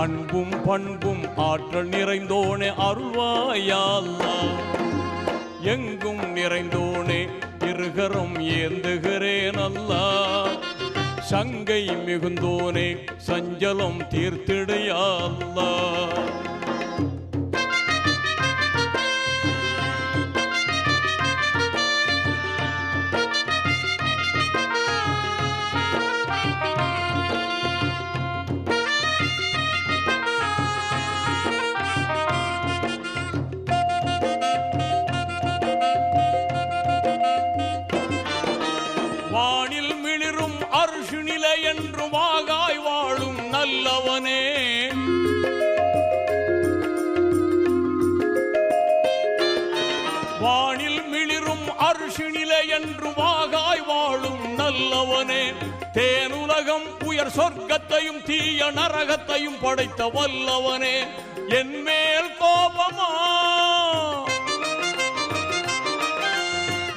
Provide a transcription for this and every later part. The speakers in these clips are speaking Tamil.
அன்பும் பண்பும் ஆற்றல் நிறைந்தோனே அருள்வாயா எங்கும் நிறைந்தோனே இருகரம் ஏந்துகிறேன் அல்லா சங்கை மிகுந்தோனே சஞ்சலம் தீர்த்திடையல்லா நல்லவனே வானில் மிளிரும் அருஷு என்று வாகாய் வாழும் நல்லவனே. தேனுலகம் உயர் சொர்க்கத்தையும் தீய நரகத்தையும் படைத்த வல்லவனே. என் மேல் கோபமா?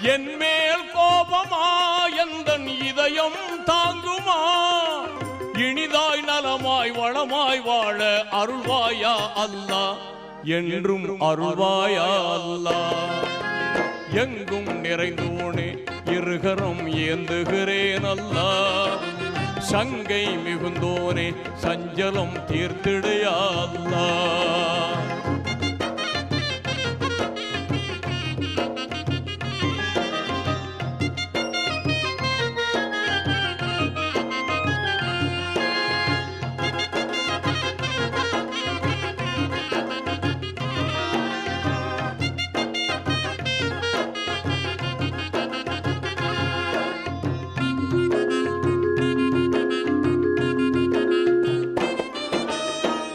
என் மேல் கோபமா? எந்தன் இதயம் தாங்குமா? நலமாய் வளமாய் வாழ அருள்வாயா அல்லா. என்றும் அருள்வாயா அல்லா. எங்கும் நிறைந்தோனே இருகரம் ஏந்துகிறேன் அல்லா. சங்கை மிகுந்தோனே சஞ்சலம் தீர்த்திடையா அல்லா.